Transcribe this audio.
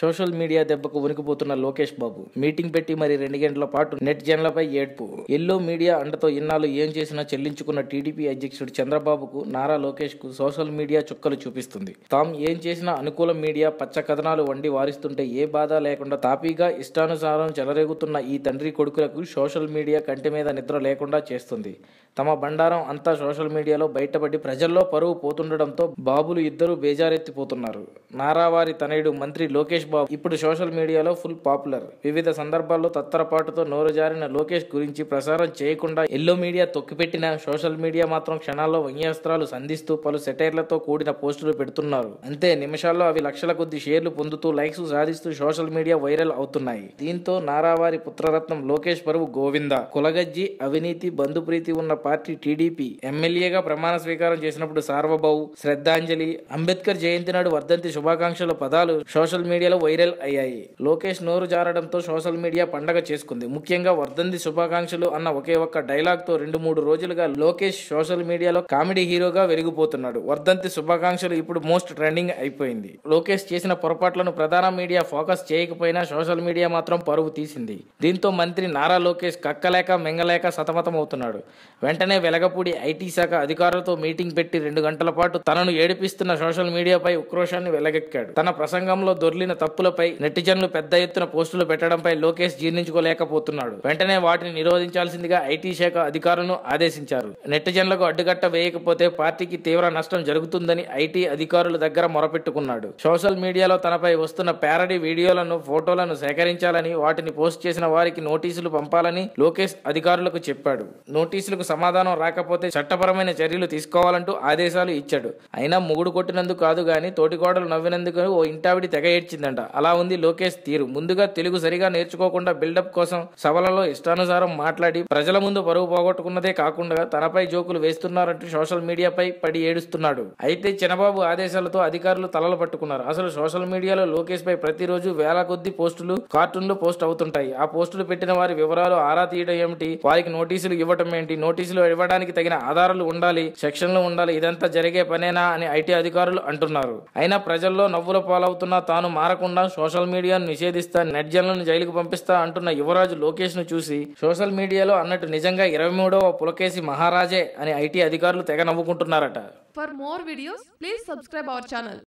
Social media దెబ్బకు ఉనికిపోతున్న Lokesh Babu. Meeting పెట్టి మరి రెండు గంటల పాటు నెట్ జన్లపై ఏడ్పు. ఎల్లో మీడియా అండతో ఇన్నాళ్ళు ఏం చేసినా చెల్లించుకున్న టీడీపీ అధ్యక్షుడు చంద్రబాబుకు నారా లోకేష్కు సోషల్ మీడియా చుక్కలు చూపిస్తుంది. తాము ఏం చేసినా అనుకూల మీడియా పచ్చ కథనాలు వండి వారిస్తుంటే ఏ బాధ లేకుండా తాపీగా ఇష్టానుసారం చెలరేగుతున్న ఈ తండ్రి కొడుకులకు సోషల్ మీడియా కంటి మీద నిద్ర లేకుండా చేస్తుంది. తమ బండారం అంతా సోషల్ మీడియాలో బయటపడి ప్రజల్లో పరువు పోతుండడంతో బాబులు ఇద్దరు బేజారెత్తిపోతున్నారు. నారావారి తనయుడు మంత్రి లోకేష్ బాబు. ఇప్పుడు సోషల్ మీడియాలో ఫుల్ పాపులర్. వివిధ సందర్భాల్లో తత్తరపాటుతో నోరు జారిన లోకేష్ గురించి ప్రసారం చేయకుండా ఎల్లో మీడియా తొక్కిపెట్టిన సోషల్ మీడియా మాత్రం క్షణాల్లో వ్యంగ్యాస్త్రాలు సంధిస్తూ పలు సెటైర్లతో కూడిన పోస్టులు పెడుతున్నారు. అంతే నిమిషాల్లో అవి లక్షల కొద్ది షేర్లు పొందుతూ లైక్స్ సాధిస్తూ సోషల్ మీడియా వైరల్ అవుతున్నాయి. దీంతో నారావారి పుత్రరత్నం లోకేష్ పరువు గోవింద. కులగజ్జి అవినీతి బంధుప్రీతి ఉన్న పార్టీ టీడీపీ ఎమ్మెల్యేగా ప్రమాణ స్వీకారం చేసినప్పుడు సార్వభౌ శ్రద్ధాంజలి అంబేద్కర్ జయంతి నాడు వర్ధంతి శుభాకాంక్షల పదాలు సోషల్ మీడియాలో వైరల్ అయ్యాయి. లోకేష్ నోరు జారడంతో సోషల్ మీడియా పండగ చేసుకుంది. ముఖ్యంగా వర్ధంతి శుభాకాంక్షలు అన్న ఒకే ఒక్క డైలాగ్తో రెండు మూడు రోజులుగా లోకేష్ సోషల్ మీడియాలో కామెడీ హీరోగా వెలిగిపోతున్నాడు. వర్ధంతి శుభాకాంక్షలు ఇప్పుడు మోస్ట్ ట్రెండింగ్ అయిపోయింది. లోకేష్ చేసిన పొరపాట్లను ప్రధాన మీడియా ఫోకస్ చేయకపోయినా సోషల్ మీడియా మాత్రం పరువు తీసింది. దీంతో మంత్రి నారా లోకేష్ కక్కలేక మెంగలేక సతమతమవుతున్నాడు. వెంటనే వెలగపూడి ఐటీ శాఖ అధికారులతో మీటింగ్ పెట్టి రెండు గంటల పాటు తనను ఏడిపిస్తున్న సోషల్ మీడియాపై ఉక్రోషాన్ని వెలగెక్కాడు. తన ప్రసంగంలో దొర్లిన తప్పులపై నెటిజన్లు పెద్ద ఎత్తున పోస్టులు పెట్టడంపై లోకేష్ జీర్ణించుకోలేకపోతున్నాడు. వెంటనే వాటిని నిరోధించాల్సిందిగా ఐటీ శాఖ అధికారులను ఆదేశించారు. నెటిజన్లకు అడ్డుకట్ట వేయకపోతే పార్టీకి తీవ్ర నష్టం జరుగుతుందని ఐటీ అధికారుల దగ్గర మొరపెట్టుకున్నాడు. సోషల్ మీడియాలో తనపై వస్తున్న ప్యారడీ వీడియోలను ఫోటోలను సేకరించాలని వాటిని పోస్ట్ చేసిన వారికి నోటీసులు పంపాలని లోకేష్ అధికారులకు చెప్పాడు. నోటీసులకు సమాధానం రాకపోతే చట్టపరమైన చర్యలు తీసుకోవాలంటూ ఆదేశాలు ఇచ్చాడు. అయినా ముగుడు కొట్టినందుకు కాదు గాని తోటికోడలు నవ్వినందుకు ఓ ఇంటావిడి తెగ ఏడ్చిందండి ఉందంట అలా ఉంది లోకేష్ తీరు. ముందుగా తెలుగు సరిగా నేర్చుకోకుండా బిల్డప్ కోసం సభలలో ఇష్టానుసారం మాట్లాడి ప్రజల ముందు పరువు పోగొట్టుకున్నదే కాకుండా తనపై జోకులు వేస్తున్నారంటూ సోషల్ మీడియాపై పడి ఏడుస్తున్నాడు. అయితే చినబాబు ఆదేశాలతో అధికారులు తలలు పట్టుకున్నారు. అసలు సోషల్ మీడియాలో లోకేష్ పై ప్రతిరోజు వేల కొద్ది పోస్టులు కార్టూన్లు పోస్ట్ అవుతుంటాయి. ఆ పోస్టులు పెట్టిన వారి వివరాలు ఆరా తీయడం ఏమిటి? వారికి నోటీసులు ఇవ్వటం ఏంటి? నోటీసులు ఇవ్వడానికి తగిన ఆధారాలు ఉండాలి? సెక్షన్లు ఉండాలి? ఇదంతా జరిగే పనేనా అని ఐటీ అధికారులు అంటున్నారు. అయినా ప్రజల్లో నవ్వుల పాలవుతున్నా తాను మారకుండా సోషల్ మీడియాను నిషేధిస్తా నెట్జన్లను జైలుకు పంపిస్తా అంటున్న యువరాజు లోకేష్ను చూసి సోషల్ మీడియాలో అన్నట్టు నిజంగా ఇరవై మూడవ పులకేసి మహారాజే అని ఐటీ అధికారులు తెగ నవ్వుకుంటున్నారట. For more videos please subscribe our channel